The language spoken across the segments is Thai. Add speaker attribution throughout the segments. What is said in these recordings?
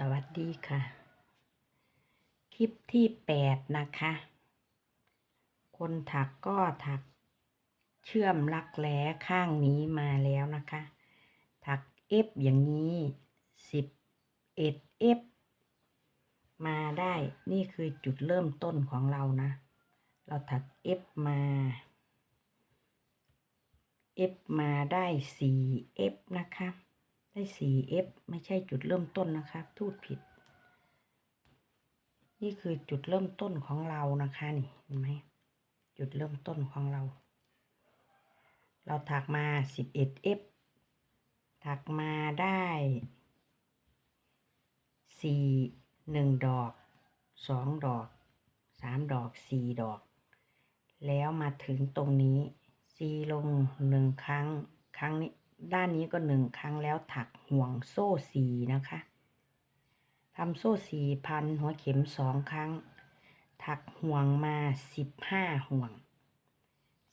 Speaker 1: สวัสดีค่ะ คลิปที่แปดนะคะ คนถักก็ถักเชื่อมรักแร้ข้างนี้มาแล้วนะคะ ถักเอฟอย่างนี้สิบเอ็ดเอฟมาได้นี่คือจุดเริ่มต้นของเรานะ เราถักเอฟมาเอฟมาได้สี่เอฟนะคะ ได้สี่เอฟไม่ใช่จุดเริ่มต้นนะคะพูดผิด นี่คือจุดเริ่มต้นของเรานะคะนี่เห็นไหมจุดเริ่มต้นของเรา เราถักมาสิบเอ็ดเอฟถักมาได้สีหนึ่งดอกสองดอกสามดอกสี่ดอก แล้วมาถึงตรงนี้ซีลงหนึ่งครั้ง ครั้งนี้ ด้านนี้ก็หนึ่งครั้งแล้วถักห่วงโซ่สีนะคะทำโซ่สีพันหัวเข็มสองครั้ง ถักห่วงมาสิบห้าห่วง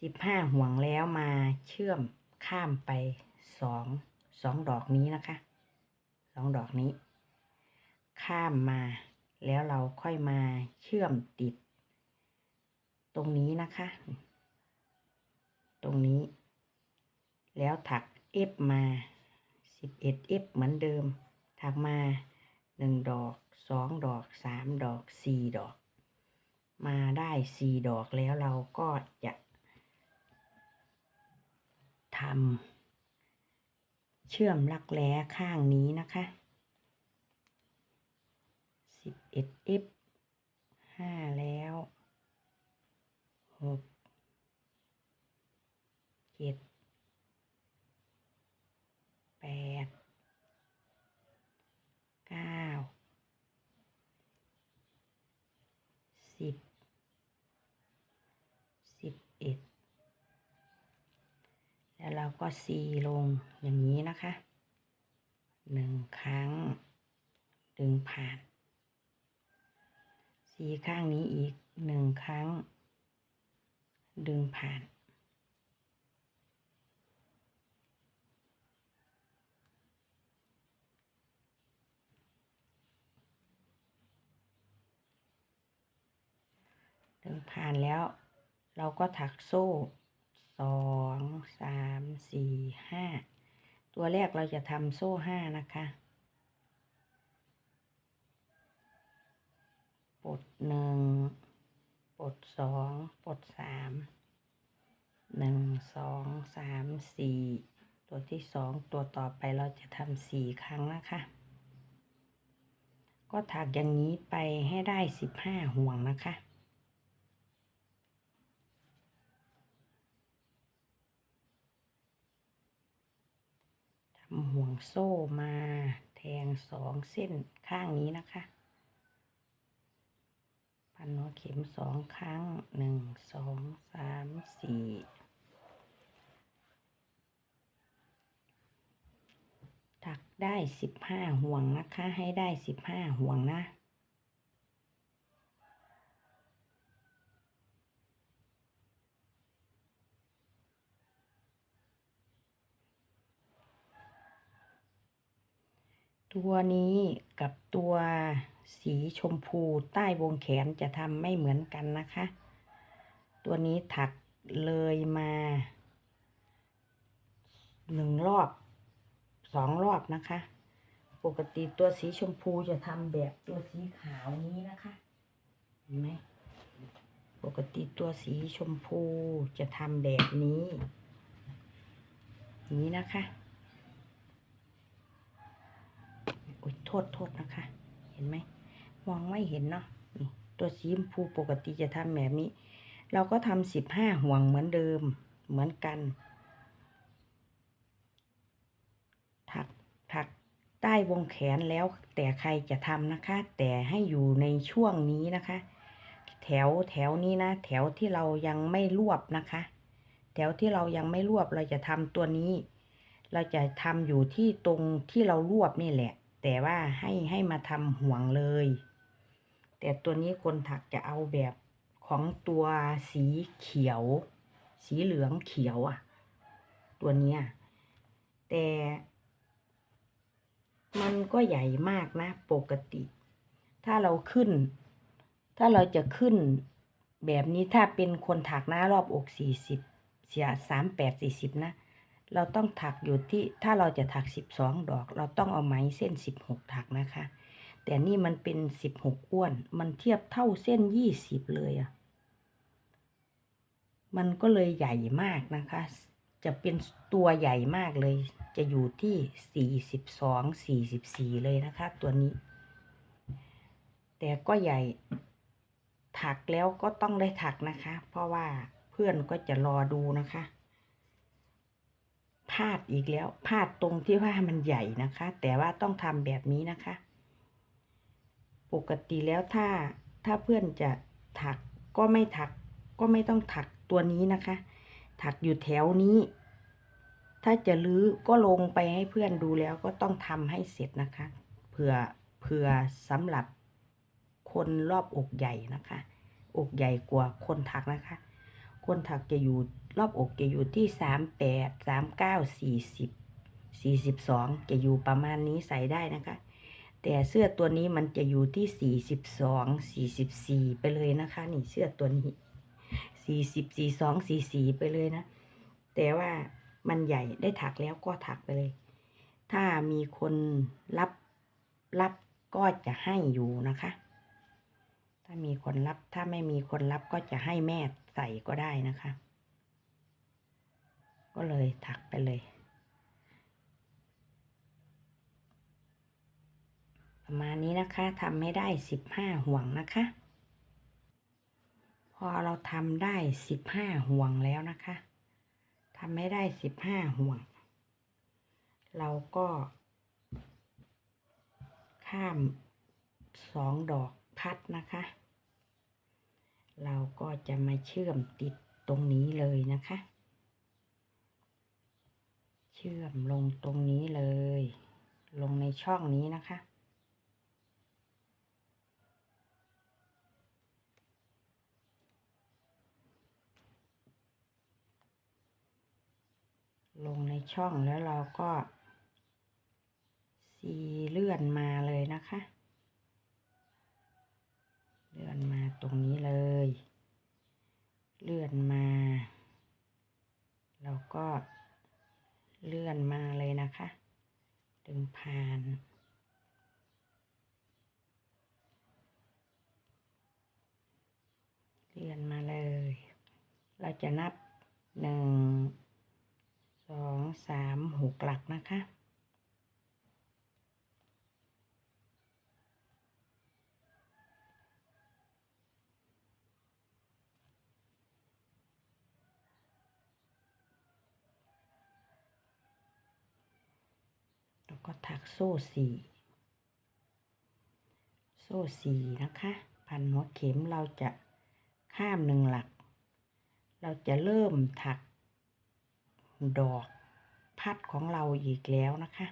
Speaker 1: สิบห้าห่วงแล้วมาเชื่อมข้ามไปสองสองดอกนี้นะคะสองดอกนี้ ข้ามมาแล้วเราค่อยมาเชื่อมติด ตรงนี้นะคะ ตรงนี้ แล้วถัก เอฟมาสิบเอ็ดเอฟเหมือนเดิมถักมาหนึ่งดอกสองดอกสามดอกสี่ดอก มาได้สี่ดอกแล้วเราก็จะทำเชื่อมรักแร้ข้างนี้นะคะสิบเอ็ดเอฟห้าแล้วหกเจ็ ดแปดเก้าสิบสิบเอ็ดแล้วเราก็ซีลงอย่างนี้นะคะหนึ่งครั้ง ดึงผ่านสีข้างนี้อีกหนึ่งครั้ง ดึงผ่าน ผ่านแล้ว เราก็ถักโซ่สองสามสี่ห้าตัวแรกเราจะทำโซ่ห้านะคะปลดหนึ่งปลดสองปลดสามหนึ่งสองสามสี่ตัวที่สองตัวต่อไปเราจะทำสี่ครั้งนะคะ ก็ถักอย่างนี้ไปให้ได้สิบห้าห่วงนะคะ ทำห่วง โซ่มาแทงสองเส้นข้างนี้นะคะ พันหัวเข็มสองครั้งหนึ่งสองสามสี่ถักได้สิบห้าห่วงนะคะ ให้ได้สิบห้าห่วงนะ ตัวนี้กับตัวสีชมพูใต้วงแขนจะทำไม่เหมือนกันนะคะ ตัวนี้ถักเลยมาหนึ่งรอบสองรอบนะคะ ปกติตัวสีชมพูจะทำแบบตัวสีขาวนี้นะคะเห็นไหมปกติตัวสีชมพูจะทำแบบนี้ นี้นะคะ โอ้ ยโทษโทษนะคะ เห็นไหมมองไม่เห็นเนาะนี่ตัวสีชมพูปกติจะทำแบบนี้ เราก็ทำสิบห้าห่วงเหมือนเดิมเหมือนกัน ถักถักใต้วงแขนแล้วแต่ใครจะทำนะคะ แต่ให้อยู่ในช่วงนี้นะคะ แถวแถวนี้นะ แถวที่เรายังไม่รวบนะคะ แถวที่เรายังไม่รวบเราจะทำตัวนี้ เราจะทำอยู่ที่ตรงที่เรารวบนี่แหละ แต่ว่าให้ให้มาทำห่วงเลย แต่ตัวนี้คนถักจะเอาแบบของตัวสีเขียว สีเหลืองเขียวอะ่ะ ตัวนี้แต่ มันก็ใหญ่มากนะ ปกติ ถ้าเราขึ้น ถ้าเราจะขึ้น แบบนี้ถ้าเป็นคนถักหน้ารอบอกสี่สิบเสียสามแปดสี่สิบนะ เราต้องถักอยู่ที่ถ้าเราจะถักสิบสองดอก เราต้องเอาไหมเส้นสิบหกถักนะคะ แต่นี่มันเป็นสิบหกอ้วน มันเทียบเท่าเส้นยี่สิบเลยอะมันก็เลยใหญ่มากนะคะ จะเป็นตัวใหญ่มากเลย จะอยู่ที่สี่สิบสองสี่สิบสี่เลยนะคะ ตัวนี้ แต่ก็ใหญ่ ถักแล้วก็ต้องได้ถักนะคะ เพราะว่าเพื่อนก็จะรอดูนะคะาดอีกแล้วพลาดตรงที่ว่ามันใหญ่นะคะ แต่ว่าต้องทำแบบนี้นะคะ ปกติแล้วถ้าถ้าเพื่อนจะถักก็ไม่ถักก็ไม่ต้องถักตัวนี้นะคะ ถักอยู่แถวนี้ ถ้าจะลื้อก็ลงไปให้เพื่อนดูแล้วก็ต้องทำให้เสร็จนะคะ เผื่อเผื่อสำหรับคนรอบอกใหญ่นะคะ อกใหญ่กว่าคนถักนะคะ คนถักจะอยู่ รอบอกจะอยู่ที่สามแปดสามเก้าสี่สิบสี่สิบสองจะอยู่ประมาณนี้ใส่ได้นะคะ แต่เสื้อตัวนี้มันจะอยู่ที่สี่สิบสองสี่สิบสี่ไปเลยนะคะ นี่เสื้อตัวนี้สี่สิบสี่สองสี่สี่ไปเลยนะ แต่ว่ามันใหญ่ได้ถักแล้วก็ถักไปเลย ถ้ามีคนรับรับก็จะให้อยู่นะคะ ถ้ามีคนรับถ้าไม่มีคนรับก็จะให้แม่ใส่ก็ได้นะคะ ก็เลยถักไปเลย ประมาณนี้นะคะทำให้ได้สิบห้าห่วงนะคะ พอเราทำได้สิบห้าห่วงแล้วนะคะทำให้ได้สิบห้าห่วง เราก็ข้ามสองดอกพัดนะคะ เราก็จะมาเชื่อมติดตรงนี้เลยนะคะ ชื่อมลงตรงนี้เลย ลงในช่องนี้นะคะ ลงในช่องแล้วเราก็ซีเลื่อนมาเลยนะคะ เลื่อนมาตรงนี้เลย เลื่อนมาเราก็ เลื่อนมาเลยนะคะ ดึงผ่าน เลื่อนมาเลย เราจะนับหนึ่งสองสามหกหลักนะคะ แล้วก็ถักโซ่สี่โซ่สี่นะคะ พันหัวเข็มเราจะข้ามหนึ่งหลัก เราจะเริ่มถักดอกพัดของเราอีกแล้วนะคะ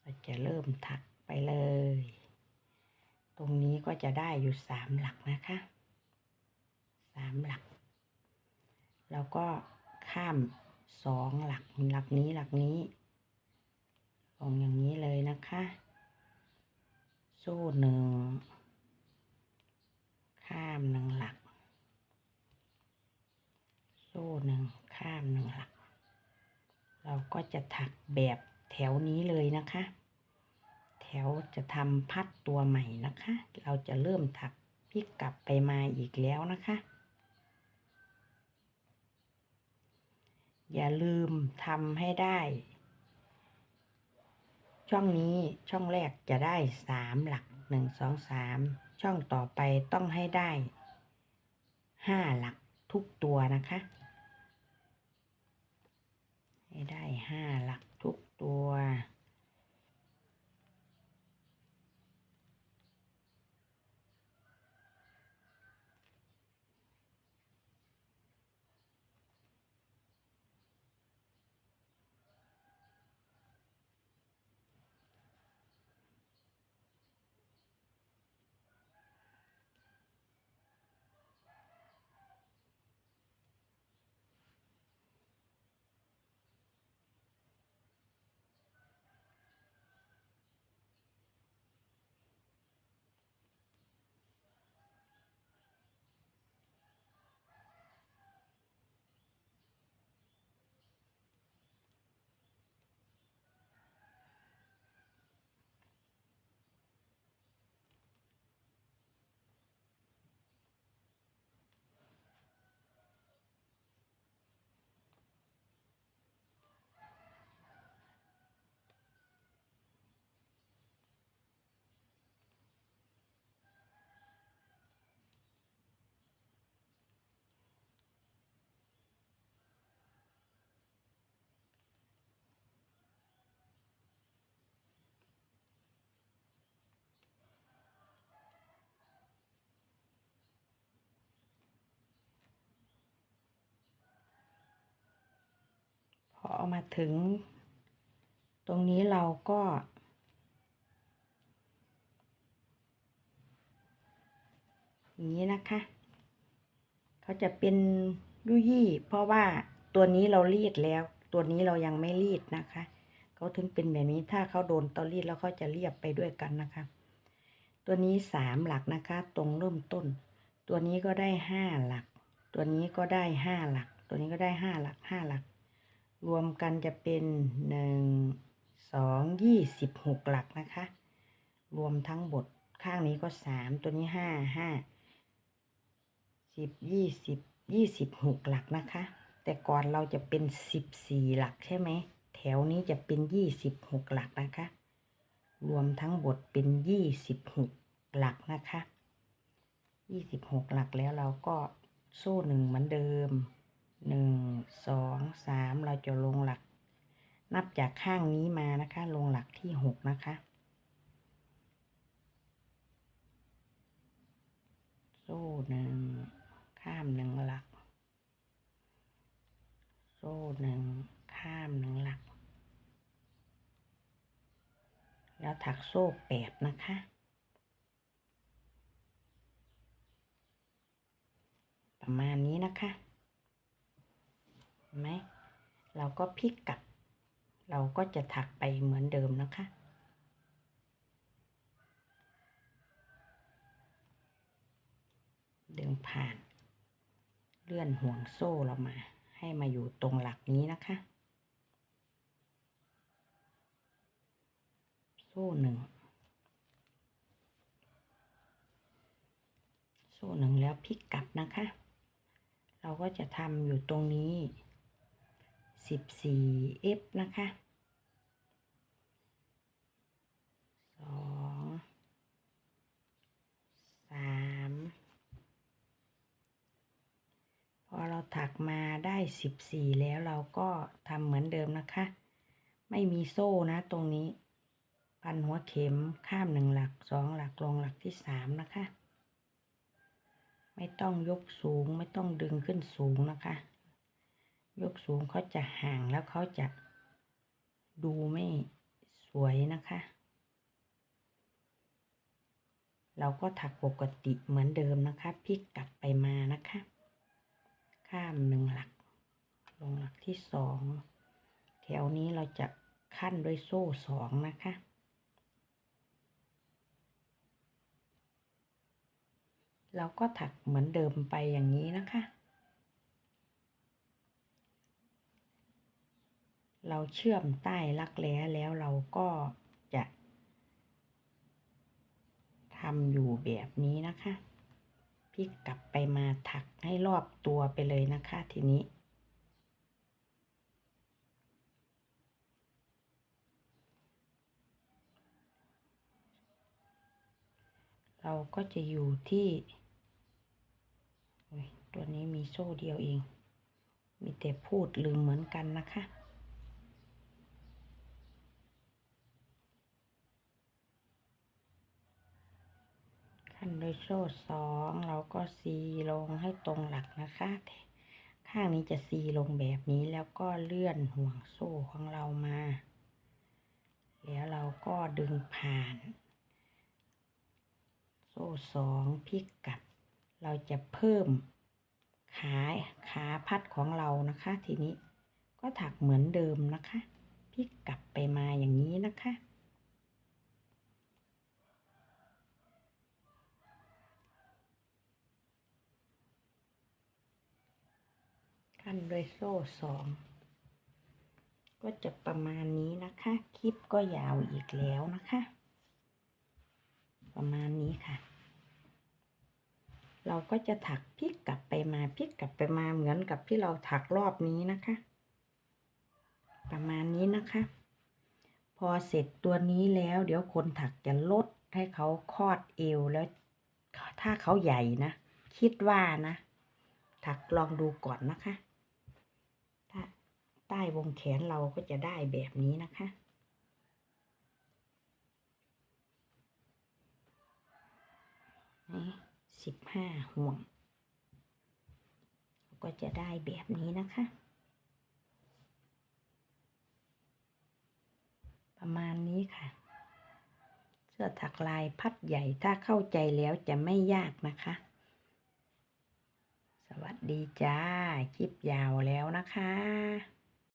Speaker 1: เราจะเริ่มถักไปเลย ตรงนี้ก็จะได้อยู่สามหลักนะคะสามหลัก แล้วก็ข้ามสองหลักหลักนี้หลักนี้ ลงอย่างนี้เลยนะคะโซ่หนึ่ง ข้ามหนึ่งหลักโซ่หนึ่งข้ามหนึ่งหลัก เราก็จะถักแบบแถวนี้เลยนะคะ แถวจะทำพัดตัวใหม่นะคะ เราจะเริ่มถักพลิกกลับไปมาอีกแล้วนะคะ อย่าลืมทำให้ได้ ช่องนี้ช่องแรกจะได้สามหลักหนึ่งสองสามช่องต่อไปต้องให้ได้ห้าหลักทุกตัวนะคะ ให้ได้ห้าหลักทุกตัว พ เอามาถึง ตรงนี้เราก็ อย่างนี้นะคะ เขาจะเป็นยุยี่ เพราะว่าตัวนี้เรารีดแล้ว ตัวนี้เรายังไม่รีดนะคะ เขาถึงเป็นแบบนี้ถ้าเขาโดนตอรีดแล้วเขาจะเรียบไปด้วยกันนะคะ ตัวนี้สามหลักนะคะ ตรงเริ่มต้น ตัวนี้ก็ได้ห้าหลัก ตัวนี้ก็ได้ห้าหลักตัวนี้ก็ได้ห้าหลักห้าหลัก รวมกันจะเป็นหนึ่งสองยี่สิบหกหลักนะคะ รวมทั้งบทข้างนี้ก็สามตัวนี้ห้าห้าสิบยี่สิบยี่สิบหกหลักนะคะ แต่ก่อนเราจะเป็นสิบสี่หลักใช่ไหม แถวนี้จะเป็นยี่สิบหกหลักนะคะ รวมทั้งบทเป็นยี่สิบหกหลักนะคะยี่สิบหกหลักแล้วเราก็โซ่หนึ่งเหมือนเดิม หนึ่งสองสามเราจะลงหลัก นับจากข้างนี้มานะคะ ลงหลักที่หกนะคะโซ่หนึ่งข้ามหนึ่งหลัก โซ่หนึ่งข้ามหนึ่งหลัก แล้วถักโซ่แปดนะคะประมาณนี้นะคะ ไหมเราก็พลิกกลับ เราก็จะถักไปเหมือนเดิมนะคะ ดึงผ่าน เลื่อนห่วงโซ่เรามา ให้มาอยู่ตรงหลักนี้นะคะ โซ่หนึ่งโซ่หนึ่งแล้วพลิกกลับนะคะ เราก็จะทำอยู่ตรงนี้ สิบสี่เอฟนะคะสองสามพอเราถักมาได้สิบสี่แล้วเราก็ทำเหมือนเดิมนะคะ ไม่มีโซ่นะตรงนี้ พันหัวเข็มข้ามหนึ่งหลักสองหลักลงหลักที่สามนะคะ ไม่ต้องยกสูงไม่ต้องดึงขึ้นสูงนะคะ ยกสูงเขาจะห่างแล้วเขาจะดูไม่สวยนะคะ เราก็ถักปกติเหมือนเดิมนะคะพลิกกลับไปมานะคะ ข้ามหนึ่งหลัก ลงหลักที่สองแถวนี้เราจะขั้นด้วยโซ่สองนะคะเราก็ถักเหมือนเดิมไปอย่างนี้นะคะ เราเชื่อมใต้รักแร้แล้วเราก็จะทำอยู่แบบนี้นะคะพลิกกลับไปมาถักให้รอบตัวไปเลยนะคะทีนี้เราก็จะอยู่ที่ ตัวนี้มีโซ่เดียวเอง มีแต่พูดลืมเหมือนกันนะคะ ขั้นด้วยโซ่สองเราก็ซีลงให้ตรงหลักนะคะ ข้างนี้จะซีลงแบบนี้แล้วก็เลื่อนห่วงโซ่ของเรามา แล้วเราก็ดึงผ่าน โซ่สองพลิกกลับ เราจะเพิ่มขาขาพัดของเรานะคะทีนี้ก็ถักเหมือนเดิมนะคะพลิกกลับไปมาอย่างนี้นะคะ ขั้นด้วยโซ่สองก็จะประมาณนี้นะคะ คลิปก็ยาวอีกแล้วนะคะ ประมาณนี้ค่ะ เราก็จะถักพลิกกลับไปมาพลิกกลับไปมาเหมือนกับที่เราถักรอบนี้นะคะ ประมาณนี้นะคะ พอเสร็จตัวนี้แล้วเดี๋ยวคนถักจะลดให้เขาคลอดเอวแล้ว ถ้าเขาใหญ่นะ คิดว่านะ ถักลองดูก่อนนะคะ ใต้วงแขนเราก็จะได้แบบนี้นะคะ นี่สิบห้าห่วง ก็จะได้แบบนี้นะคะ ประมาณนี้ค่ะ เสื้อถักลายพัดใหญ่ถ้าเข้าใจแล้วจะไม่ยากนะคะสวัสดีจ้า คลิปยาวแล้วนะคะ